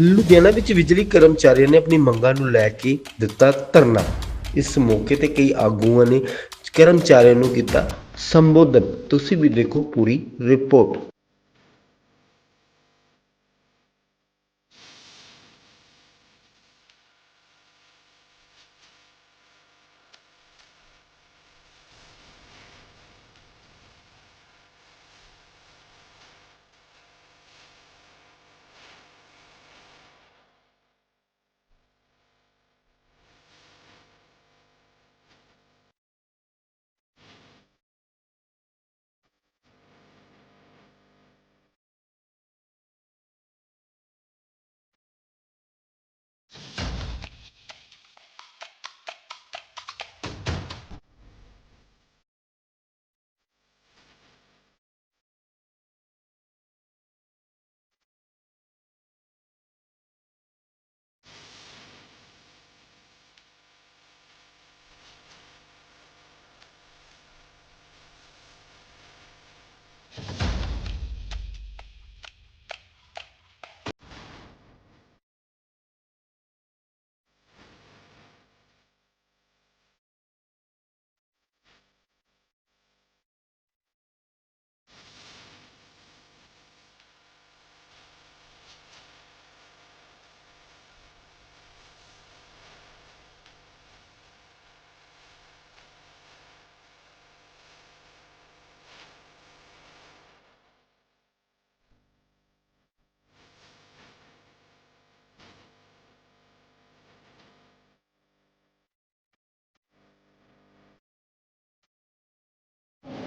ਲੁਧਿਆਣਾ ਵਿੱਚ ਬਿਜਲੀ ਕਰਮਚਾਰੀਆਂ ਨੇ ਆਪਣੀ ਮੰਗਾਂ ਨੂੰ ਲੈ ਕੇ ਦਿੱਤਾ ਧਰਨਾ। ਇਸ ਮੌਕੇ ਤੇ ਕਈ ਆਗੂਆਂ ਨੇ ਕਰਮਚਾਰੀਆਂ ਨੂੰ ਕੀਤਾ ਸੰਬੋਧਨ। ਤੁਸੀਂ ਵੀ ਦੇਖੋ ਪੂਰੀ ਰਿਪੋਰਟ।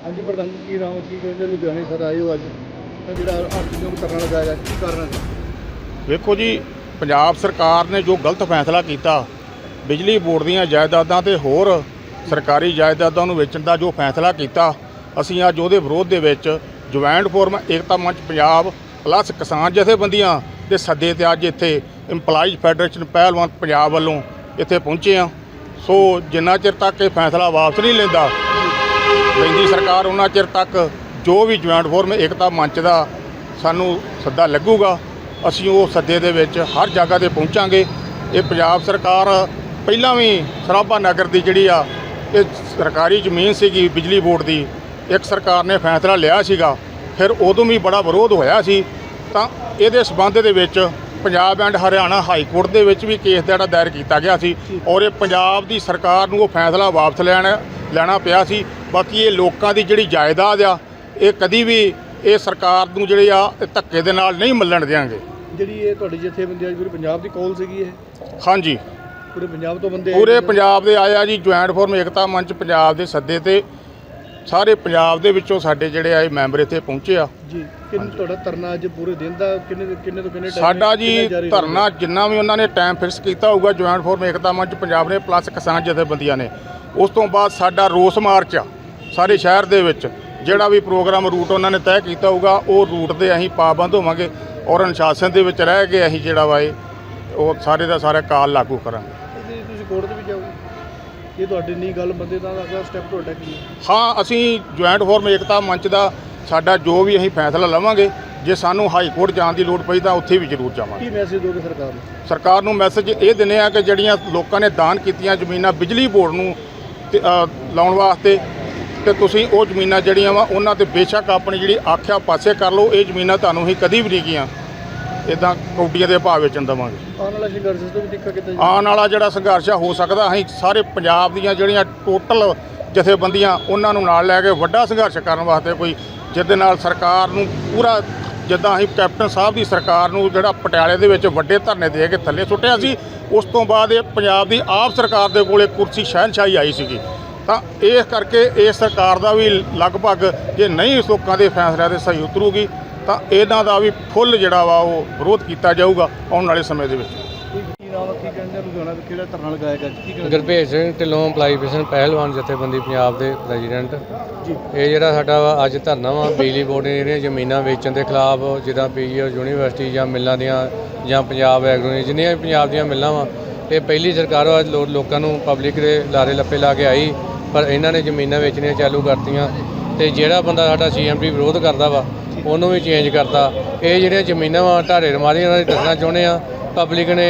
ਹਾਂਜੀ ਪ੍ਰਧਾਨ ਜੀ, ਕੀ ਨਾਮ ਕੀ ਕਹਿੰਦੇ? ਲੁਧਿਆਣੇ ਸਰ ਆਏ ਹੋ ਅੱਜ। ਤਾਂ ਜਿਹੜਾ ਅੱਠ ਨੂੰ ਕਰਨਾ ਲਗਾਇਆ ਗਿਆ, ਕੀ ਕਾਰਨ ਹੈ? ਵੇਖੋ ਜੀ ਪੰਜਾਬ ਸਰਕਾਰ ਨੇ ਜੋ ਗਲਤ ਫੈਸਲਾ ਕੀਤਾ ਬਿਜਲੀ ਬੋਰਡ ਦੀਆਂ ਜਾਇਦਾਦਾਂ ਤੇ ਹੋਰ ਸਰਕਾਰੀ ਜਾਇਦਾਦਾਂ ਨੂੰ ਵੇਚਣ ਦਾ ਜੋ ਫੈਸਲਾ ਕੀਤਾ ਅਸੀਂ ਅੱਜ ਉਹਦੇ ਵਿਰੋਧ ਦੇ ਵਿੱਚ ਜੁਆਇੰਟ ਫੋਰਮ ਏਕਤਾ ਮੰਚ ਪੰਜਾਬ ਪਲੱਸ ਕਿਸਾਨ ਜਥੇਬੰਦੀਆਂ ਦੇ ਸੱਦੇ ਤੇ ਅੱਜ ਇੱਥੇ ਇੰਪਲਾਈਜ਼ ਫੈਡਰੇਸ਼ਨ ਪਹਿਲਵਾਨ ਪੰਜਾਬ ਵੱਲੋਂ ਇੱਥੇ ਪਹੁੰਚੇ ਆ ਸੋ ਜਿੰਨਾ ਚਿਰ ਤੱਕ ਇਹ ਫੈਸਲਾ ਵਾਪਸ ਨਹੀਂ ਲੈਂਦਾ ਲੈਂਦੀ ਸਰਕਾਰ ਉਹਨਾਂ ਚਿਰ ਤੱਕ ਜੋ ਵੀ ਜੁਆਇੰਟ ਫੋਰਮ ਏਕਤਾ ਮੰਚ ਦਾ ਸਾਨੂੰ ਸੱਦਾ ਲੱਗੂਗਾ, ਅਸੀਂ ਉਹ ਸੱਦੇ ਦੇ ਵਿੱਚ ਹਰ ਜਗ੍ਹਾ ਤੇ ਪਹੁੰਚਾਂਗੇ। ਇਹ ਪੰਜਾਬ ਸਰਕਾਰ ਪਹਿਲਾਂ ਵੀ ਸਰਾਭਾ ਨਗਰ ਦੀ ਜਿਹੜੀ ਆ, ਇਹ ਸਰਕਾਰੀ ਜ਼ਮੀਨ ਸੀਗੀ, ਬਿਜਲੀ ਬੋਰਡ ਦੀ, ਇੱਕ ਸਰਕਾਰ ਨੇ ਫੈਸਲਾ ਲਿਆ ਸੀਗਾ, ਫਿਰ ਉਦੋਂ ਵੀ ਬੜਾ ਵਿਰੋਧ ਹੋਇਆ ਸੀ। ਤਾਂ ਇਹਦੇ ਸਬੰਧ ਦੇ ਵਿੱਚ Punjab and Haryana high court ਦੇ ਵਿੱਚ ਵੀ ਕੇਸ ਜਿਹੜਾ ਦਾਇਰ ਕੀਤਾ ਗਿਆ ਸੀ ਔਰ ਇਹ ਪੰਜਾਬ ਦੀ ਸਰਕਾਰ ਨੂੰ ਉਹ ਫੈਸਲਾ ਵਾਪਸ ਲੈਣ, ਲੈਣਾ ਪਿਆ ਸੀ। ਬਾਕੀ ਇਹ ਲੋਕਾਂ ਦੀ ਜਿਹੜੀ ਜਾਇਦਾਦ ਆ ਇਹ ਕਦੀ ਵੀ ਇਹ ਸਰਕਾਰ ਨੂੰ ਜਿਹੜੇ ਆ ਇਹ ਧੱਕੇ ਦੇ ਨਾਲ ਨਹੀਂ ਮੱਲਣ ਦੇਾਂਗੇ ਜਿਹੜੀ ਇਹ ਤੁਹਾਡੀ ਜਥੇਬੰਦੀ ਅੱਜ ਪੂਰੇ ਪੰਜਾਬ ਦੀ ਕੋਲ ਸੀਗੀ ਇਹ? ਹਾਂਜੀ। ਪੂਰੇ ਪੰਜਾਬ ਤੋਂ ਬੰਦੇ ਪੂਰੇ। ਪੰਜਾਬ ਦੇ ਆਇਆ ਜੀ ਜੁਆਇੰਟ ਫੋਰਮ ਏਕਤਾ ਮੰਚ ਪੰਜਾਬ ਦੇ ਸੱਦੇ ਤੇ ਸਾਰੇ ਪੰਜਾਬ ਦੇ ਵਿੱਚੋਂ ਸਾਡੇ ਜਿਹੜੇ ਆਏ ਮੈਂਬਰ ਇੱਥੇ ਪਹੁੰਚੇ ਆ। ਜੀ ਕਿੰਨ ਤੁਹਾਡਾ ਧਰਨਾ ਅੱਜ ਪੂਰੇ ਦਿਨ ਦਾ ਕਿੰਨੇ ਕਿੰਨੇ ਤੋਂ ਕਿੰਨੇ time ਸਾਡਾ ਜੀ? ਧਰਨਾ ਜਿੰਨਾ ਵੀ ਉਹਨਾਂ ਨੇ ਟਾਈਮ ਫਿਕਸ ਕੀਤਾ ਹੋਊਗਾ ਜੁਆਇੰਟ ਫੋਰਮ ਏਕਤਾ ਮੰਚ ਪੰਜਾਬ ਨੇ ਪਲੱਸ ਕਿਸਾਨ ਜਥੇਬੰਦੀਆਂ ਨੇ। ਉਸ ਤੋਂ ਬਾਅਦ ਸਾਡਾ ਰੋਸ ਮਾਰਚ ਆ। ਸਾਰੇ ਸ਼ਹਿਰ ਦੇ ਵਿੱਚ ਜਿਹੜਾ ਵੀ ਪ੍ਰੋਗਰਾਮ ਰੂਟ ਉਹਨਾਂ ਨੇ ਤੈਅ ਕੀਤਾ ਹੋਊਗਾ ਉਹ ਰੂਟ ਦੇ ਅਸੀਂ ਪਾਬੰਦ ਹੋਵਾਂਗੇ ਔਰ ਅਨੁਸ਼ਾਸਨ ਦੇ ਵਿੱਚ ਰਹਿ ਕੇ ਅਸੀਂ ਜਿਹੜਾ ਵਾ ਇਹ ਉਹ ਸਾਰੇ ਦਾ ਸਾਰਾ ਕਾਲ ਲਾਗੂ ਕਰਾਂਗੇ। ਇਹਦੇ ਤੁਸੀਂ ਕੋਰਟ ਤੇ ਵੀ ਜਾਓਗੇ? ਇਹ ਤੁਹਾਡੀ ਨਹੀਂ ਗੱਲ ਬੰਦੇ ਦਾ ਅਗਲਾ ਸਟੈਪ ਤੁਹਾਡਾ ਕੀ ਹੈ? ਹਾਂ ਅਸੀਂ ਜੁਆਇੰਟ ਫੋਰਮ ਏਕਤਾ ਮੰਚ ਦਾ ਸਾਡਾ ਜੋ ਵੀ ਅਸੀਂ ਫੈਸਲਾ ਲਵਾਂਗੇ ਜੇ ਸਾਨੂੰ ਹਾਈ ਕੋਰਟ ਜਾਣ ਦੀ ਲੋੜ ਪਈ ਤਾਂ ਉੱਥੇ ਵੀ ਜ਼ਰੂਰ ਜਾਵਾਂਗੇ। ਕੀ ਮੈਸੇਜ ਦੋਗੇ ਸਰਕਾਰ ਨੂੰ? ਸਰਕਾਰ ਨੂੰ ਮੈਸੇਜ ਇਹ ਦਿੰਦੇ ਆ ਕਿ ਜਿਹੜੀਆਂ ਲੋਕਾਂ ਨੇ ਦਾਨ ਕੀਤੀਆਂ ਜ਼ਮੀਨਾਂ ਬਿਜਲੀ ਬੋਰਡ ਨੂੰ ਤੇ, ਅ, ਲਾਉਣ ਵਾਸਤੇ ਤੇ ਤੁਸੀਂ ਉਹ ਜ਼ਮੀਨਾਂ ਜਿਹੜੀਆਂ ਵਾ ਉਹਨਾਂ ਤੇ ਬੇਸ਼ੱਕ ਆਪਣੀ ਜਿਹੜੀ ਆਖਿਆ ਪਾਸੇ ਕਰ ਲਓ ਇਹ ਜ਼ਮੀਨਾਂ ਤੁਹਾਨੂੰ ਹੀ ਕਦੀ ਵੀ ਨਹੀਂ ਗੀਆਂ ਇਦਾਂ ਕੌਡੀਆਂ ਦੇ ਭਾਅ ਵੇਚਣ ਦੇਵਾਂਗੇ। ਆਉਣ ਵਾਲਾ ਸੰਘਰਸ਼ ਤੋਂ ਵੀ ਦਿੱਕਤ ਕਿਤੇ ਆਉਣ ਵਾਲਾ ਜਿਹੜਾ ਸੰਘਰਸ਼ ਆ ਹੋ ਸਕਦਾ ਅਸੀਂ ਸਾਰੇ ਪੰਜਾਬ ਦੀਆਂ ਜਿਹੜੀਆਂ ਟੋਟਲ ਜਥੇਬੰਦੀਆਂ ਉਹਨਾਂ ਨੂੰ ਨਾਲ ਲੈ ਕੇ ਵੱਡਾ ਸੰਘਰਸ਼ ਕਰਨ ਵਾਸਤੇ ਕੋਈ ਜਿਹਦੇ ਨਾਲ ਸਰਕਾਰ ਨੂੰ ਪੂਰਾ ਜਿੱਦਾਂ ਅਸੀਂ ਕੈਪਟਨ ਸਾਹਿਬ ਦੀ ਸਰਕਾਰ ਨੂੰ ਜਿਹੜਾ ਪਟਿਆਲੇ ਦੇ ਵਿੱਚ ਵੱਡੇ ਧਰਨੇ ਦੇ ਕੇ ਥੱਲੇ ਸੁੱਟਿਆ ਸੀ ਉਸ ਤੋਂ ਬਾਅਦ ਇਹ ਪੰਜਾਬ ਦੀ ਆਪ ਸਰਕਾਰ ਦੇ ਕੋਲੇ ਕੁਰਸੀ ਸ਼ਹਿਨਸ਼ਾਹੀ ਆਈ ਸੀਗੀ। ਤਾਂ ਇਸ ਕਰਕੇ ਇਸ ਸਰਕਾਰ ਦਾ ਵੀ ਲਗਭਗ ਜੇ ਨਹੀਂ ਲੋਕਾਂ ਦੇ ਫੈਸਲਿਆਂ ਦੇ ਸਹੀ ਉਤਰੂਗੀ ਤਾਂ ਇਹਨਾਂ ਦਾ ਵੀ ਫੁੱਲ ਜਿਹੜਾ ਵਾ ਉਹ ਵਿਰੋਧ ਕੀਤਾ ਜਾਊਗਾ ਆਉਣ ਵਾਲੇ ਸਮੇਂ ਦੇ ਵਿੱਚ। ਕੀ ਕੀ ਨਾਮ ਹੈ, ਕੀ ਕਹਿੰਦੇ ਲੁਧਿਆਣਾ ਵਿੱਚ ਕਿਹੜਾ ਧਰਨਾ ਲਗਾਇਆ ਗਿਆ? ਕੀ ਕਹਿੰਦੇ ਗੁਰਭੇਜ ਸਿੰਘ ਢਿੱਲੋਂ ਅਪਲਾਈਫਿਸ਼ਨ ਪਹਿਲਵਾਨ ਜਥੇਬੰਦੀ ਪੰਜਾਬ ਦੇ ਪ੍ਰੈਜ਼ੀਡੈਂਟ ਜੀ। ਇਹ ਜਿਹੜਾ ਸਾਡਾ ਵਾ ਅੱਜ ਧਰਨਾ ਵਾ ਬਿਜਲੀ ਬੋਰਡ ਨੇ ਜਿਹੜੀਆਂ ਜ਼ਮੀਨਾਂ ਵੇਚਣ ਦੇ ਖਿਲਾਫ ਜਿੱਦਾਂ ਪੀਜੀਓ ਯੂਨੀਵਰਸਿਟੀ ਜਾਂ ਮਿੱਲਾਂ ਦੀਆਂ ਜਾਂ ਪੰਜਾਬ ਐਗਰੋ ਜਿੰਨੀਆਂ ਵੀ ਪੰਜਾਬ ਦੀਆਂ ਮਿੱਲਾਂ ਵਾ ਇਹ ਪਹਿਲੀ ਸਰਕਾਰ ਵਾ ਲੋ- ਲੋਕਾਂ ਨੂੰ ਪਬਲਿਕ ਦੇ ਲਾਰੇ ਲੱਪੇ ਲਾ ਕੇ ਆਈ। ਪਰ ਇਹਨਾਂ ਨੇ ਜ਼ਮੀਨਾਂ ਵੇਚਣੀਆਂ ਚਾਲੂ ਕਰਤੀਆਂ ਤੇ ਜਿਹੜਾ ਬੰਦਾ ਸਾਡਾ ਸੀਐਮਡੀ ਵਿਰੋਧ ਕਰਦਾ ਵਾ, ਉਹਨੂੰ ਵੀ ਚੇਂਜ ਕਰਤਾ। ਇਹ ਜਿਹੜੀਆਂ ਜ਼ਮੀਨਾਂ ਵਾ ਢਾਰੇ ਉਹਨਾਂ ਨਾਲ ਦੱਸਣਾ ਚਾਹੁੰਦੇ ਆ। ਪਬਲਿਕ ਨੇ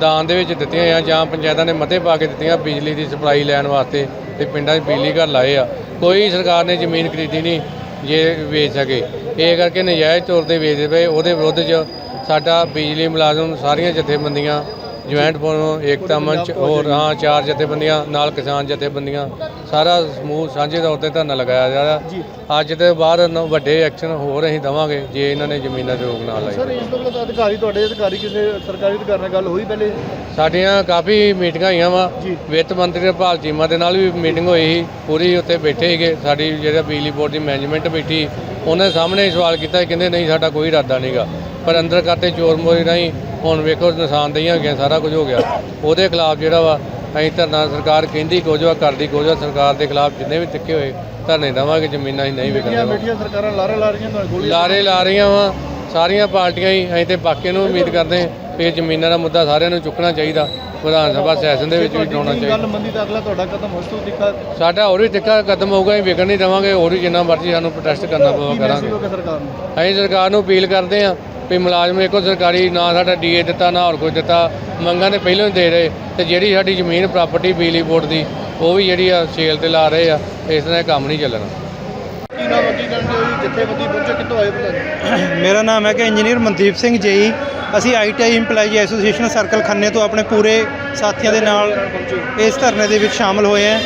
ਦਾਨ ਦੇ ਵਿੱਚ ਦਿੱਤੀਆਂ ਆ ਜਾਂ ਪੰਚਾਇਤਾਂ ਨੇ ਮਤੇ ਪਾ ਕੇ ਦਿੱਤੀਆਂ ਬਿਜਲੀ ਦੀ ਸਪਲਾਈ ਲੈਣ ਵਾਸਤੇ ਤੇ ਪਿੰਡਾਂ 'ਚ ਬਿਜਲੀ ਘਰ ਲਾਏ ਆ। ਕੋਈ ਸਰਕਾਰ ਨੇ ਜ਼ਮੀਨ ਖਰੀਦੀ ਨਹੀਂ ਜੇ ਵੇਚ ਸਕੇ। ਇਹ ਕਰਕੇ ਨਜਾਇਜ਼ ਤੌਰ ਤੇ ਵੇਚਦੇ ਪਏ। ਉਹਦੇ ਵਿਰੁੱਧ 'ਚ ਸਾਡਾ ਬਿਜਲੀ ਮੁਲਾਜ਼ਮ ਸਾਰੀਆਂ ਜਥੇਬੰਦੀਆਂ ਜੁਆਇੰਟ ਫੋਰਮ ਏਕਤਾ ਮੰਚ ਹੋਰ ਹਾਂ ਚਾਰ ਜਥੇਬੰਦੀਆਂ ਨਾਲ ਕਿਸਾਨ ਜਥੇਬੰਦੀਆਂ। ਸਾਰਾ ਸਮੂਹ ਸਾਂਝੇ ਤੌਰ ਤੇ ਧਰਨਾ ਲਗਾਇਆ ਜਾ ਰਿਹਾ। ਅੱਜ ਤੇ ਬਾਅਦ ਵੱਡੇ ਐਕਸ਼ਨ ਹੋਰ ਅਸੀਂ ਦਵਾਂਗੇ ਜੇ ਇਹਨਾਂ ਨੇ ਜ਼ਮੀਨਾਂ ਤੇ ਰੋਕ ਨਾ ਲਾਈ ਸਰ ਇਸ ਤੋਂ ਪਹਿਲਾਂ ਅਧਿਕਾਰੀ ਤੁਹਾਡੇ ਅਧਿਕਾਰੀ ਕਿਸੇ ਸਰਕਾਰੀ ਅਧਿਕਾਰੀ ਨਾਲ ਗੱਲ ਹੋਈ ਪਹਿਲੇ? ਸਾਡੀਆਂ ਕਾਫੀ ਮੀਟਿੰਗਾਂ ਹੋਈਆਂ ਵਾ। ਵਿੱਤ ਮੰਤਰੀ ਹਰਪਾਲ ਚੀਮਾ ਦੇ ਨਾਲ ਵੀ ਮੀਟਿੰਗ ਹੋਈ ਸੀ ਪੂਰੀ ਉੱਥੇ ਬੈਠੇ ਸੀਗੇ। ਸਾਡੀ ਜਿਹੜਾ ਬਿਜਲੀ ਬੋਰਡ ਦੀ ਮੈਨੇਜਮੈਂਟ ਬੈਠੀ ਉਹਨਾਂ ਸਾਹਮਣੇ ਹੀ ਸਵਾਲ ਕੀਤਾ ਕਹਿੰਦੇ ਨਹੀਂ ਸਾਡਾ ਕੋਈ ਇਰਾਦਾ ਨਹੀਂਗਾ ਪਰ ਅੰਦਰ ਕਰਤੇ ਚੋਰ ਮੋਰੀ ਰਾਹੀਂ ਹੁਣ ਵੇਖੋ ਨਿਸ਼ਾਨਦੇਹੀਆਂ ਹੋ ਗਈਆਂ ਸਾਰਾ ਕੁਝ ਹੋ ਗਿਆ। ਉਹਦੇ ਖਿਲਾਫ ਜਿਹੜਾ ਵਾ ਅਸੀਂ ਧਰਨਾ ਸਰਕਾਰ ਕਹਿੰਦੀ ਕੁਝ ਵਾ ਕਰਦੀ ਕੁਝ ਵਾ ਸਰਕਾਰ ਦੇ ਖਿਲਾਫ ਜਿੰਨੇ ਵੀ ਤਿੱਖੇ ਹੋਏ ਧਰਨੇ ਦੇਵਾਂਗੇ ਜ਼ਮੀਨਾਂ ਹੀ ਨਹੀਂ ਵਿਕਣ ਬੀਟੀਆਂ ਦੇਵਾਂਗੇ। ਬੀਟੀਆਂ ਸਰਕਾਰਾਂ ਲਾਰੇ ਲਾ ਰਹੀਆਂ ਤੁਹਾਨੂੰ ਗੋਲੀ ਲਾਰੇ ਲਾ ਰਹੀਆਂ ਵਾ ਸਾਰੀਆਂ ਪਾਰਟੀਆਂ ਹੀ ਅਸੀਂ ਤੇ ਬਾਕੀ ਨੂੰ ਉਮੀਦ ਕਰਦੇ ਹਾਂ। ਇਹ ਜ਼ਮੀਨਾਂ ਦਾ ਮੁੱਦਾ ਸਾਰਿਆਂ ਨੂੰ ਚੁੱਕਣਾ ਚਾਹੀਦਾ ਵਿਧਾਨ ਸਭਾ ਸੈਸ਼ਨ ਦੇ ਵਿੱਚ ਵੀ ਗੱਲ ਚਾਹੀਦਾ। ਮੰਦੀ ਤਾਂ ਅਗਲਾ ਤੁਹਾਡਾ ਕਦਮ ਉਸ ਤੋਂ ਦਿੱਕਤ ਸਾਡਾ ਹੋਰ ਵੀ ਤਿੱਖਾ ਕਦਮ ਹੋਊਗਾ ਅਸੀਂ ਵਿਕਣ ਨਹੀਂ ਦੇਵਾਂਗੇ ਹੋਰ ਵੀ ਜਿੰਨਾ ਮਰਜ਼ੀ ਸਾਨੂੰ ਪ੍ਰੋਟੈਸਟ ਕਰਨਾ ਪਊਗਾ ਕਰਾਂਗੇ। ਸਰਕਾਰ ਨੂੰ? ਅਸੀਂ ਸਰਕਾਰ ਨੂੰ ਅਪੀਲ ਕਰਦੇ ਹਾਂ ਵੀ ਮੁਲਾਜ਼ਮ ਇੱਕੋ ਸਰਕਾਰੀ ਨਾ ਸਾਡਾ ਡੀਏ ਦਿੱਤਾ ਨਾ ਹੋਰ ਕੋਈ ਦਿੱਤਾ। ਮੰਗਾਂ ਤੇ ਪਹਿਲਾਂ ਹੀ ਦੇ ਰਹੇ ਤੇ ਜਿਹੜੀ ਸਾਡੀ ਜ਼ਮੀਨ ਪ੍ਰਾਪਰਟੀ ਬਿਜਲੀ ਬੋਰਡ ਦੀ ਉਹ ਵੀ ਜਿਹੜੀ ਆ ਸੇਲ ਤੇ ਲਾ ਰਹੇ ਆ ਇਸ ਤਰ੍ਹਾਂ ਇਹ ਕੰਮ ਨਹੀਂ ਚੱਲਣਾ। ਕੀ ਨਾਮ ਪਹੁੰਚੇ ਕਿੱਥੋਂ ਆਏ ਮੇਰਾ ਨਾਮ ਹੈ ਕਿ ਇੰਜੀਨੀਅਰ ਮਨਦੀਪ ਸਿੰਘ ਜੇਈ। ਅਸੀਂ ਆਈਟੀਆਈ ਇੰਪਲਾਈ ਐਸੋਸੀਏਸ਼ਨ ਸਰਕਲ ਖੰਨੇ ਤੋਂ ਆਪਣੇ ਪੂਰੇ ਸਾਥੀਆਂ ਦੇ ਨਾਲ ਇਸ ਧਰਨੇ ਦੇ ਵਿੱਚ ਸ਼ਾਮਲ ਹੋਏ ਹਾਂ।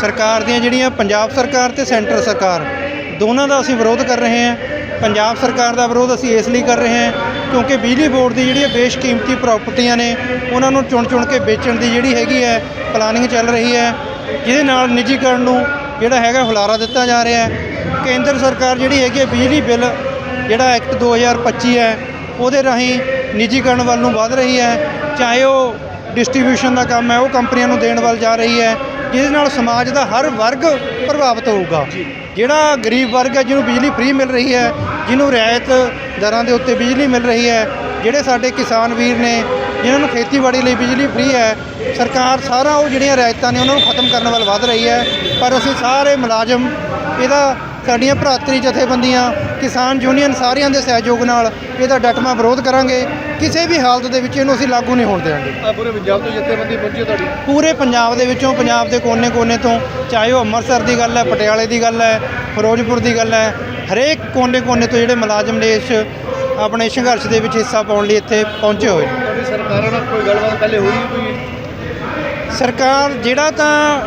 ਸਰਕਾਰ ਦੀਆਂ ਜਿਹੜੀਆਂ ਪੰਜਾਬ ਸਰਕਾਰ ਤੇ ਸੈਂਟਰ ਸਰਕਾਰ, ਦੋਨਾਂ ਦਾ ਅਸੀਂ ਵਿਰੋਧ ਕਰ ਰਹੇ ਹਾਂ। ਪੰਜਾਬ ਸਰਕਾਰ ਦਾ ਵਿਰੋਧ ਅਸੀਂ ਇਸ ਲਈ ਕਰ ਰਹੇ ਹਾਂ ਕਿਉਂਕਿ ਬਿਜਲੀ ਬੋਰਡ ਦੀ ਜਿਹੜੀਆਂ ਬੇਸ਼ਕੀਮਤੀ ਪ੍ਰਾਪਰਟੀਆਂ ਨੇ, ਉਹਨਾਂ ਨੂੰ ਚੁਣ ਚੁਣ ਕੇ ਵੇਚਣ ਦੀ ਜਿਹੜੀ ਹੈਗੀ ਹੈ ਪਲਾਨਿੰਗ ਚੱਲ ਰਹੀ ਹੈ। ਜਿਹਦੇ ਨਾਲ ਨਿੱਜੀਕਰਨ ਨੂੰ ਜਿਹੜਾ ਹੈਗਾ ਹੁਲਾਰਾ ਦਿੱਤਾ ਜਾ ਰਿਹਾ ਹੈ। ਕੇਂਦਰ ਸਰਕਾਰ ਜਿਹੜੀ ਹੈਗੀ ਹੈ ਬਿਜਲੀ ਬਿੱਲ ਜਿਹੜਾ ਐਕਟ 2025 ਹੈ, ਉਹਦੇ ਰਾਹੀਂ ਨਿੱਜੀਕਰਨ ਵੱਲ ਨੂੰ ਵਧ ਰਹੀ ਹੈ ਚਾਹੇ ਉਹ ਡਿਸਟ੍ਰੀਬਿਊਸ਼ਨ ਦਾ ਕੰਮ ਹੈ ਉਹ ਕੰਪਨੀਆਂ ਨੂੰ ਦੇਣ ਵੱਲ ਜਾ ਰਹੀ ਹੈ ਜਿਹਦੇ ਨਾਲ ਸਮਾਜ ਦਾ ਹਰ ਵਰਗ ਪ੍ਰਭਾਵਿਤ ਹੋਊਗਾ। ਜਿਹੜਾ ਗਰੀਬ ਵਰਗ ਹੈ ਜਿਹਨੂੰ ਬਿਜਲੀ ਫ੍ਰੀ ਮਿਲ ਰਹੀ ਹੈ ਜਿਹਨੂੰ ਰਿਆਇਤ ਦਰਾਂ ਦੇ ਉੱਤੇ ਬਿਜਲੀ ਮਿਲ ਰਹੀ ਹੈ ਜਿਹੜੇ ਸਾਡੇ ਕਿਸਾਨ ਵੀਰ ਨੇ ਜਿਨ੍ਹਾਂ ਨੂੰ ਖੇਤੀਬਾੜੀ ਲਈ ਬਿਜਲੀ ਫ੍ਰੀ ਹੈ ਸਰਕਾਰ ਸਾਰਾ ਉਹ ਜਿਹੜੀਆਂ ਰਿਆਇਤਾਂ ਨੇ ਉਹਨਾਂ ਨੂੰ ਖਤਮ ਕਰਨ ਵੱਲ ਵਧ ਰਹੀ ਹੈ ਪਰ ਅਸੀਂ ਸਾਰੇ ਮੁਲਾਜ਼ਮ ਇਹਦਾ ਸਾਡੀਆਂ ਭਰਾਤਰੀ ਜਥੇਬੰਦੀਆਂ ਕਿਸਾਨ ਯੂਨੀਅਨ ਸਾਰਿਆਂ ਦੇ ਸਹਿਯੋਗ ਨਾਲ ਇਹਦਾ ਡਟਮਾ ਵਿਰੋਧ ਕਰਾਂਗੇ। ਕਿਸੇ ਵੀ ਹਾਲਤ ਦੇ ਵਿੱਚ ਇਹਨੂੰ ਅਸੀਂ ਲਾਗੂ ਨਹੀਂ ਹੋਣ ਦੇਵਾਂਗੇ। ਪੂਰੇ ਪੰਜਾਬ ਤੋਂ ਜਥੇਬੰਦੀ ਪਹੁੰਚੀ ਤੁਹਾਡੀ? ਪੂਰੇ ਪੰਜਾਬ ਦੇ ਵਿੱਚੋਂ ਪੰਜਾਬ ਦੇ ਕੋਨੇ-ਕੋਨੇ ਤੋਂ ਚਾਹੇ ਉਹ ਅੰਮ੍ਰਿਤਸਰ ਦੀ ਗੱਲ ਹੈ ਪਟਿਆਲੇ ਦੀ ਗੱਲ ਹੈ ਫਿਰੋਜ਼ਪੁਰ ਦੀ ਗੱਲ ਹੈ ਹਰੇਕ ਕੋਨੇ-ਕੋਨੇ ਤੋਂ ਜਿਹੜੇ ਮੁਲਾਜ਼ਮ ਨੇ ਇਸ ਆਪਣੇ ਸੰਘਰਸ਼ ਦੇ ਵਿੱਚ ਹਿੱਸਾ ਪਾਉਣ ਲਈ ਇੱਥੇ ਪਹੁੰਚੇ ਹੋਏ ਨੇ। ਸਰਕਾਰਾਂ ਨਾਲ ਕੋਈ ਗੱਲਬਾਤ ਪਹਿਲੇ ਹੋਈ ਕੋਈ ਸਰਕਾਰ ਜਿਹੜਾ ਤਾਂ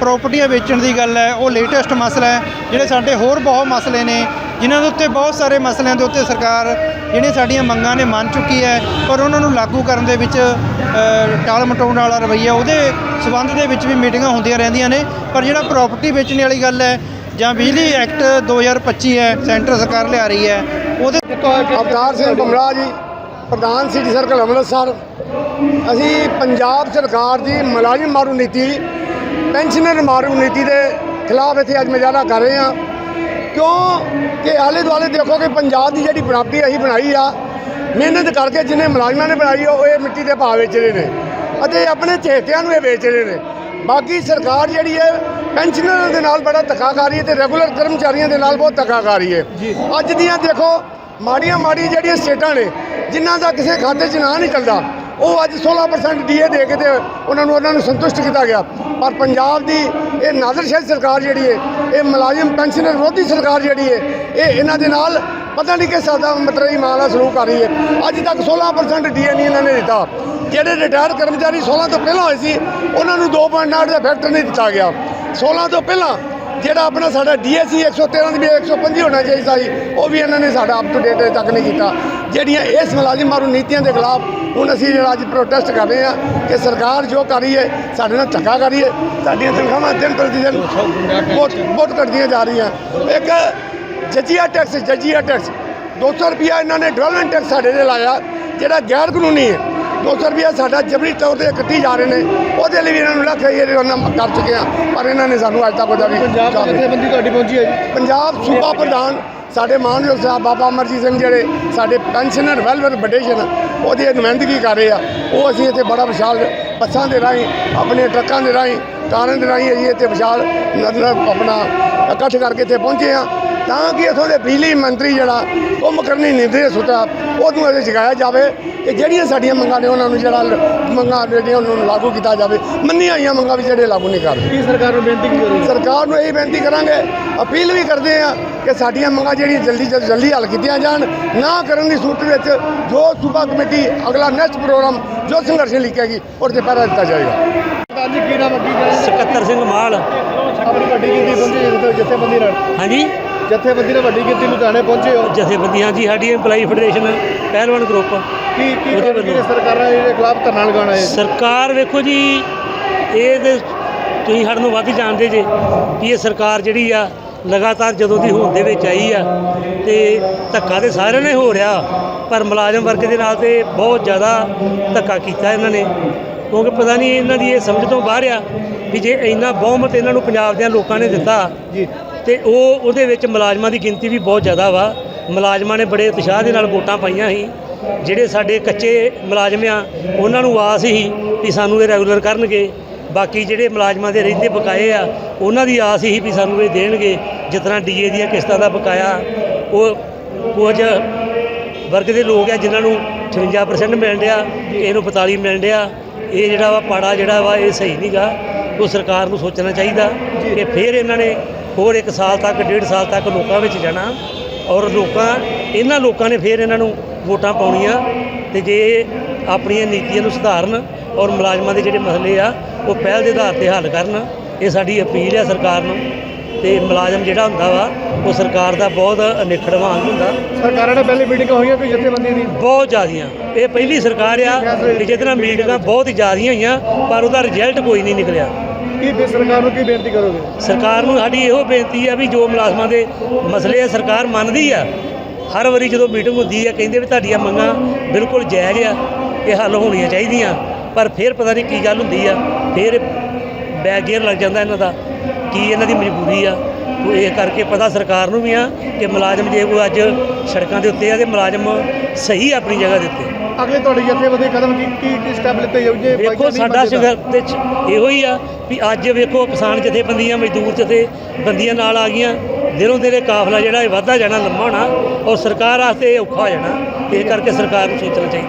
ਪ੍ਰਾਪਰਟੀਆਂ ਵੇਚਣ ਦੀ ਗੱਲ ਹੈ, ਉਹ ਲੇਟੈਸਟ ਮਸਲਾ ਹੈ, ਜਿਹੜੇ ਸਾਡੇ ਹੋਰ ਬਹੁਤ ਮਸਲੇ ਨੇ, ਜਿਨ੍ਹਾਂ ਦੇ ਉੱਤੇ ਬਹੁਤ ਸਾਰੇ ਮਸਲਿਆਂ ਦੇ ਉੱਤੇ ਸਰਕਾਰ ਜਿਹੜੀਆਂ ਸਾਡੀਆਂ ਮੰਗਾਂ ਨੇ ਮੰਨ ਚੁੱਕੀ ਹੈ, ਪਰ ਉਹਨਾਂ ਨੂੰ ਲਾਗੂ ਕਰਨ ਦੇ ਵਿੱਚ ਟਾਲ ਮਟਾਉਣ ਵਾਲਾ ਰਵੱਈਆ ਉਹਦੇ ਸਬੰਧ ਦੇ ਵਿੱਚ ਵੀ ਮੀਟਿੰਗਾਂ ਹੁੰਦੀਆਂ ਰਹਿੰਦੀਆਂ ਨੇ, ਪਰ ਜਿਹੜਾ ਪ੍ਰਾਪਰਟੀ ਵੇਚਣ ਵਾਲੀ ਗੱਲ ਹੈ, ਜਾਂ ਬਿਜਲੀ ਐਕਟ 2025 ਹੈ, ਸੈਂਟਰ ਸਰਕਾਰ ਲਿਆ ਰਹੀ ਹੈ, ਉਹਦੇ ਅਵਤਾਰ ਸਿੰਘ ਬਮਰਾ ਜੀ ਪ੍ਰਧਾਨ ਸਿਟੀ ਸਰਕਲ ਅੰਮ੍ਰਿਤਸਰ ਅਸੀਂ ਪੰਜਾਬ ਸਰਕਾਰ ਦੀ ਮੁਲਾਜ਼ਮ ਮਾਰੂ ਨੀਤੀ ਪੈਨਸ਼ਨਰ ਮਾਰੂ ਨੀਤੀ ਦੇ ਖਿਲਾਫ ਇੱਥੇ ਅੱਜ ਮੁਜ਼ਾਹਰਾ ਕਰ ਰਹੇ ਹਾਂ। ਕਿਉਂ ਕਿ ਆਲੇ ਦੁਆਲੇ ਦੇਖੋ ਕਿ ਪੰਜਾਬ ਦੀ ਜਿਹੜੀ ਪ੍ਰਾਪਤੀ ਅਸੀਂ ਬਣਾਈ ਆ ਮਿਹਨਤ ਕਰਕੇ ਜਿਹਨੇ ਮੁਲਾਜ਼ਮਾਂ ਨੇ ਬਣਾਈ ਉਹ ਇਹ ਮਿੱਟੀ ਦੇ ਭਾਅ ਵੇਚ ਰਹੇ ਨੇ ਅਤੇ ਆਪਣੇ ਚਹੇਤਿਆਂ ਨੂੰ ਇਹ ਵੇਚ ਰਹੇ ਨੇ। ਬਾਕੀ ਸਰਕਾਰ ਜਿਹੜੀ ਹੈ ਪੈਨਸ਼ਨਰਾਂ ਦੇ ਨਾਲ ਬੜਾ ਧੱਕਾ ਕਰ ਰਹੀ ਹੈ ਤੇ ਰੈਗੂਲਰ ਕਰਮਚਾਰੀਆਂ ਦੇ ਨਾਲ ਬਹੁਤ ਧੱਕਾ ਕਰ ਰਹੀ ਹੈ ਅੱਜ ਦੀਆਂ ਦੇਖੋ ਮਾੜੀਆਂ ਮਾੜੀ ਜਿਹੜੀਆਂ ਸਟੇਟਾਂ ਨੇ, ਜਿਨ੍ਹਾਂ ਦਾ ਕਿਸੇ ਖਾਤੇ 'ਚ ਨਾਂ ਨਹੀਂ ਚੱਲਦਾ, ਉਹ ਅੱਜ 16% ਡੀਏ ਦੇ ਕੇ ਤੇ ਉਹਨਾਂ ਨੂੰ ਉਹਨਾਂ ਨੂੰ ਸੰਤੁਸ਼ਟ ਕੀਤਾ ਗਿਆ। ਪਰ ਪੰਜਾਬ ਦੀ ਇਹ ਨਾਜ਼ਰਸ਼ਾਹੀ ਸਰਕਾਰ ਜਿਹੜੀ ਹੈ ਇਹ ਮੁਲਾਜ਼ਮ ਪੈਨਸ਼ਨਰ ਵਿਰੋਧੀ ਸਰਕਾਰ ਜਿਹੜੀ ਹੈ ਇਹ ਇਹਨਾਂ ਦੇ ਨਾਲ ਪਤਾ ਨਹੀਂ ਕਿਸ ਮਤਲਬ ਇਮਾਨ ਦਾ ਸਲੂਕ ਕਰ ਰਹੀ ਹੈ ਅੱਜ ਤੱਕ 16% ਡੀਏ ਨਹੀਂ ਇਹਨਾਂ ਨੇ ਦਿੱਤਾ। ਜਿਹੜੇ ਰਿਟਾਇਰ ਕਰਮਚਾਰੀ 16 ਤੋਂ ਪਹਿਲਾਂ ਹੋਏ ਸੀ, ਉਹਨਾਂ ਨੂੰ 2.8 ਦਾ ਫੈਕਟਰ ਨਹੀਂ ਦਿੱਤਾ ਗਿਆ। 16 ਤੋਂ ਪਹਿਲਾਂ ਜਿਹੜਾ ਆਪਣਾ ਸਾਡਾ ਡੀਐਸਸੀ 113 ਦੀ ਵੀ 125 ਹੋਣਾ ਚਾਹੀਦਾ ਸੀ ਉਹ ਵੀ ਇਹਨਾਂ ਨੇ ਸਾਡਾ ਅਪ ਟੂ ਡੇਟ ਤੱਕ ਨਹੀਂ ਕੀਤਾ। ਜਿਹੜੀਆਂ ਇਸ ਮੁਲਾਜ਼ਮ ਮਾਰੂ ਨੀਤੀਆਂ ਦੇ ਖਿਲਾਫ ਹੁਣ ਅਸੀਂ ਜਿਹੜਾ ਅੱਜ ਪ੍ਰੋਟੈਸਟ ਕਰ ਰਹੇ ਹਾਂ ਕਿ ਸਰਕਾਰ ਜੋ ਕਰ ਰਹੀ ਹੈ ਸਾਡੇ ਨਾਲ ਧੱਕਾ ਕਰ ਰਹੀ ਹੈ ਸਾਡੀਆਂ ਤਨਖਾਹਾਂ ਦਿਨ ਪ੍ਰਤੀ ਦਿਨ ਬਹੁਤ ਬਹੁਤ ਘਟਦੀਆਂ ਜਾ ਰਹੀਆਂ। ਇੱਕ ਜੱਜੀਆ ਟੈਕਸ ਜੱਜੀਆ ਟੈਕਸ 200 ਰੁਪਿਆ ਇਹਨਾਂ ਨੇ ਡਿਵੈਲਪਮੈਂਟ ਟੈਕਸ ਸਾਡੇ ਤੇ ਲਾਇਆ ਜਿਹੜਾ ਗੈਰ ਕਾਨੂੰਨੀ ਹੈ। 200 ਰੁਪਿਆ ਸਾਡਾ ਜਬਰੀ ਤੌਰ ਤੇ ਕੱਟੀ ਜਾ ਰਹੇ ਨੇ। ਉਹਦੇ ਲਈ ਵੀ ਇਹਨਾਂ ਨੂੰ ਲੱਖ ਇਹ ਉਹਨਾਂ ਕਰ ਚੁੱਕੇ ਆ ਪਰ ਇਹਨਾਂ ਨੇ ਸਾਨੂੰ ਅੱਜ ਤੱਕ ਉਹਦਾ ਵੀ ਪੰਜਾਬ ਜਥੇਬੰਦੀ ਤੁਹਾਡੀ ਪਹੁੰਚੀ ਹੈ ਜੀ। ਪੰਜਾਬ ਸੂਬਾ ਪ੍ਰਧਾਨ ਸਾਡੇ ਮਾਨਯੋਗ ਸਾਹਿਬ ਬਾਬਾ ਅਮਰਜੀਤ ਸਿੰਘ ਜਿਹੜੇ ਸਾਡੇ ਪੈਨਸ਼ਨਰ ਵੈਲਫੇਅਰ ਫੈਡਰੇਸ਼ਨ ਉਹਦੀ ਨੁਮਾਇੰਦਗੀ ਕਰ ਰਹੇ ਆ। ਉਹ ਅਸੀਂ ਇੱਥੇ ਬੜਾ ਵਿਸ਼ਾਲ ਬੱਸਾਂ ਦੇ ਰਾਹੀਂ ਆਪਣੇ ਟਰੱਕਾਂ ਦੇ ਰਾਹੀਂ ਕਾਰਾਂ ਦੇ ਰਾਹੀਂ ਅਸੀਂ ਇੱਥੇ ਵਿਸ਼ਾਲ ਆਪਣਾ ਇਕੱਠ ਕਰਕੇ ਇੱਥੇ ਪਹੁੰਚੇ ਆ ਤਾਂ ਕਿ ਇਥੋਂ ਦੇ ਬਿਜਲੀ ਮੰਤਰੀ ਜਿਹੜਾ ਕੁੰਭ ਕਰਨੀ ਨਿੰਦਰੇ ਸੁਤਾ ਉਹਨੂੰ ਅਜੇ ਜਗਾਇਆ ਜਾਵੇ ਕਿ ਜਿਹੜੀਆਂ ਸਾਡੀਆਂ ਮੰਗਾਂ ਨੇ ਉਹਨਾਂ ਨੂੰ ਜਿਹੜਾ ਮੰਗਾਂ ਜਿਹੜੀਆਂ ਉਹਨਾਂ ਨੂੰ ਲਾਗੂ ਕੀਤਾ ਜਾਵੇ। ਮੰਨੀਆਂ ਹੋਈਆਂ ਮੰਗਾਂ ਵੀ ਜਿਹੜੇ ਲਾਗੂ ਨਹੀਂ ਕਰਦੇ ਕੀ ਸਰਕਾਰ ਨੂੰ ਬੇਨਤੀ ਕੀ ਕਰੋਗੇ? ਸਰਕਾਰ ਨੂੰ ਇਹ ਬੇਨਤੀ ਕਰਾਂਗੇ ਅਪੀਲ ਵੀ ਕਰਦੇ ਆ ਕਿ ਸਾਡੀਆਂ ਮੰਗਾਂ ਜਿਹੜੀਆਂ ਜਲਦੀ ਤੋਂ ਜਲਦੀ ਹੱਲ ਕੀਤੀਆਂ ਜਾਣ ਨਾ ਕਰਨ ਦੀ ਸੂਰਤ ਵਿੱਚ ਜੋ ਸੂਬਾ ਕਮੇਟੀ ਅਗਲਾ ਨੈਕਸਟ ਪ੍ਰੋਗਰਾਮ ਜੋ ਸੰਘਰਸ਼ ਲਿਖੇਗੀ ਉਹਦੇ ਤੇ ਪਹਿਰਾ ਦਿੱਤਾ ਜਾਏਗਾ। ਸਕੱਤਰ ਸਿੰਘ ਮਾਲ। ਆਪਣੀ ਵੱਡੀ ਗਿਣਤੀ ਪਹੁੰਚੇ ਜਿੱਥੇ ਜਥੇਬੰਦੀ ਨਾਲ ਹਾਂਜੀ? ਜਥੇਬੰਦੀ ਨਾਲ ਵੱਡੀ ਗਿਣਤੀ ਲੁਧਿਆਣੇ ਪਹੁੰਚੇ ਹੋ। ਜਥੇਬੰਦੀਆਂ ਜੀ ਸਾਡੀ EMPLOYEE ਫੈਡਰੇਸ਼ਨ ਪਹਿਲਵਾਨ ਗਰੁੱਪ ਕੀ ਕੀ ਉਹਦੇ ਕੀ ਵੱਲੋਂ। ਸਰਕਾਰਾਂ ਇਹਦੇ ਖਿਲਾਫ ਧਰਨਾ ਲਗਾਉਣਾ ਹੈ ਸਰਕਾਰ ਵੇਖੋ ਜੀ ਇਹ ਤੇ ਤੁਸੀਂ ਸਾਡੇ ਨੂੰ ਵੱਧ ਜਾਣਦੇ ਜੇ ਕਿ ਇਹ ਸਰਕਾਰ ਜਿਹੜੀ ਆ ਲਗਾਤਾਰ ਜਦੋਂ ਦੀ ਹੋਂਦ ਦੇ ਵਿੱਚ ਆਈ ਆ ਤੇ ਧੱਕਾ ਤੇ ਸਾਰਿਆਂ ਨੇ ਹੋ ਰਿਹਾ ਪਰ ਮੁਲਾਜ਼ਮ ਵਰਗ ਦੇ ਨਾਲ ਤੇ ਬਹੁਤ ਜ਼ਿਆਦਾ ਧੱਕਾ ਕੀਤਾ ਇਹਨਾਂ ਨੇ। ਕਿਉਂਕਿ ਪਤਾ ਨਹੀਂ ਇਹਨਾਂ ਦੀ ਇਹ ਸਮਝ ਤੋਂ ਬਾਹਰ ਆ ਵੀ ਜੇ ਇੰਨਾ ਬਹੁਮਤ ਇਹਨਾਂ ਨੂੰ ਪੰਜਾਬ ਦੇ ਲੋਕਾਂ ਨੇ ਦਿੱਤਾ ਜੀ। ਤੇ ਉਹ ਉਹਦੇ ਵਿੱਚ ਮੁਲਾਜ਼ਮਾਂ ਦੀ ਗਿਣਤੀ ਵੀ ਬਹੁਤ ਜ਼ਿਆਦਾ ਵਾ। ਮੁਲਾਜ਼ਮਾਂ ਨੇ ਬੜੇ ਉਤਸ਼ਾਹ ਦੇ ਨਾਲ ਵੋਟਾਂ ਪਾਈਆਂ ਸੀ। ਜਿਹੜੇ ਸਾਡੇ ਕੱਚੇ ਮੁਲਾਜ਼ਮ ਆ, ਉਹਨਾਂ ਨੂੰ ਆਸ ਹੀ ਵੀ ਸਾਨੂੰ ਇਹ ਰੈਗੂਲਰ ਕਰਨਗੇ। ਬਾਕੀ ਜਿਹੜੇ ਮੁਲਾਜ਼ਮਾਂ ਦੇ ਰਹਿੰਦੇ ਬਕਾਏ ਆ, ਉਹਨਾਂ ਦੀ ਆਸ ਹੀ ਵੀ ਸਾਨੂੰ ਇਹ ਦੇਣਗੇ। ਜਿਸ ਤਰ੍ਹਾਂ ਡੀਏ ਦੀਆਂ ਕਿਸ਼ਤਾਂ ਦਾ ਬਕਾਇਆ, ਉਹ ਕੁਝ ਵਰਗ ਦੇ ਲੋਕ ਆ ਜਿਨ੍ਹਾਂ ਨੂੰ 58% ਮਿਲਣ ਡਿਆ ਕਿਸੇ ਨੂੰ 45 ਮਿਲਣ ਡਿਆ। ਇਹ ਜਿਹੜਾ ਵਾ ਪਾੜਾ ਜਿਹੜਾ ਵਾ, ਇਹ ਸਹੀ ਨਹੀਂਗਾ ਉਹ ਸਰਕਾਰ ਨੂੰ ਸੋਚਣਾ ਚਾਹੀਦਾ ਕਿ ਫਿਰ ਇਹਨਾਂ ਨੇ ਹੋਰ ਇੱਕ ਸਾਲ ਤੱਕ ਡੇਢ ਸਾਲ ਤੱਕ ਲੋਕਾਂ ਵਿੱਚ ਜਾਣਾ ਔਰ ਲੋਕਾਂ ਇਹਨਾਂ ਲੋਕਾਂ ਨੇ ਫਿਰ ਇਹਨਾਂ ਨੂੰ ਵੋਟਾਂ ਪਾਉਣੀਆਂ ਤੇ ਜੇ ਆਪਣੀਆਂ ਨੀਤੀਆਂ ਨੂੰ ਸੁਧਾਰਨ ਔਰ ਮੁਲਾਜ਼ਮਾਂ ਦੇ ਜਿਹੜੇ ਮਸਲੇ ਆ ਉਹ ਪਹਿਲ ਦੇ ਆਧਾਰ ਤੇ ਹੱਲ ਕਰਨ ਇਹ ਸਾਡੀ ਅਪੀਲ ਆ ਸਰਕਾਰ ਨੂੰ ਤੇ ਮੁਲਾਜ਼ਮ ਜਿਹੜਾ ਹੁੰਦਾ ਵਾ ਉਹ ਸਰਕਾਰ ਦਾ ਬਹੁਤ ਅਨਿਖੜਵਾਂ ਹੁੰਦਾ। ਸਰਕਾਰਾਂ ਨੇ ਪਹਿਲੀ ਮੀਟਿੰਗਾਂ ਹੋਈਆਂ ਕੋਈ ਜਥੇਬੰਦੀ ਦੀ? ਬਹੁਤ ਜ਼ਿਆਦੀਆਂ। ਇਹ ਪਹਿਲੀ ਸਰਕਾਰ ਆ ਕਿ ਜਿਹਦੇ ਨਾਲ ਮੀਟਿੰਗਾਂ ਬਹੁਤ ਹੀ ਜ਼ਿਆਦੀਆਂ ਹੋਈਆਂ ਪਰ ਉਹਦਾ ਰਿਜ਼ਲਟ ਕੋਈ ਨਹੀਂ ਨਿਕਲਿਆ। ਕੀ ਵੀ ਸਰਕਾਰ ਨੂੰ ਕੀ ਬੇਨਤੀ ਕਰੋਗੇ? ਸਰਕਾਰ ਨੂੰ ਸਾਡੀ ਇਹੋ ਬੇਨਤੀ ਆ ਵੀ ਜੋ ਮੁਲਾਜ਼ਮਾਂ ਦੇ ਮਸਲੇ ਆ, ਸਰਕਾਰ ਮੰਨਦੀ ਆ। ਹਰ ਵਾਰੀ ਜਦੋਂ ਮੀਟਿੰਗ ਹੁੰਦੀ ਆ, ਕਹਿੰਦੇ ਵੀ ਤੁਹਾਡੀਆਂ ਮੰਗਾਂ ਬਿਲਕੁਲ ਜਾਇਜ਼ ਆ, ਇਹ ਹੱਲ ਹੋਣੀਆਂ ਚਾਹੀਦੀਆਂ। ਪਰ ਫਿਰ ਪਤਾ ਨਹੀਂ ਕੀ ਗੱਲ ਹੁੰਦੀ ਆ, ਫਿਰ ਬੈਕ ਗੇਅਰ ਲੱਗ ਜਾਂਦਾ ਇਹਨਾਂ ਦਾ, ਕੀ ਇਹਨਾਂ ਦੀ ਮਜਬੂਰੀ ਆ। ਉਹ ਇਹ ਕਰਕੇ ਪਤਾ ਸਰਕਾਰ ਨੂੰ ਵੀ ਆ ਕਿ ਮੁਲਾਜ਼ਮ ਜੇ ਕੋਈ ਅੱਜ ਸੜਕਾਂ ਦੇ ਉੱਤੇ ਆ ਤੇ ਮੁਲਾਜ਼ਮ ਸਹੀ ਆਪਣੀ ਜਗ੍ਹਾ ਦੇ ਉੱਤੇ। ਅਗਲੇ ਤੁਹਾਡੀ ਜਥੇਬੰਦੀ ਕਦਮ ਕੀ ਕੀ ਕੀ ਸਟੈਪ ਲਿੱਤੇ ਜਾਊ ਜੇ? ਨਹੀਂ ਸਾਡਾ? ਸੰਘਰਸ਼ ਇਹੋ ਹੀ ਆ ਵੀ ਅੱਜ ਵੇਖੋ ਕਿਸਾਨ ਜਥੇਬੰਦੀਆਂ ਮਜ਼ਦੂਰ ਜਥੇਬੰਦੀਆਂ ਨਾਲ ਆ ਗਈਆਂ। ਦਿਨੋਂ ਦਿਨ ਇਹ ਕਾਫਲਾ ਜਿਹੜਾ ਇਹ ਵਧਦਾ ਜਾਣਾ ਲੰਮਾ ਹੋਣਾ ਔਰ ਸਰਕਾਰ ਵਾਸਤੇ ਇਹ ਔਖਾ ਹੋ ਜਾਣਾ। ਇਹ ਕਰਕੇ ਸਰਕਾਰ ਨੂੰ ਸੋਚਣਾ ਚਾਹੀਦਾ।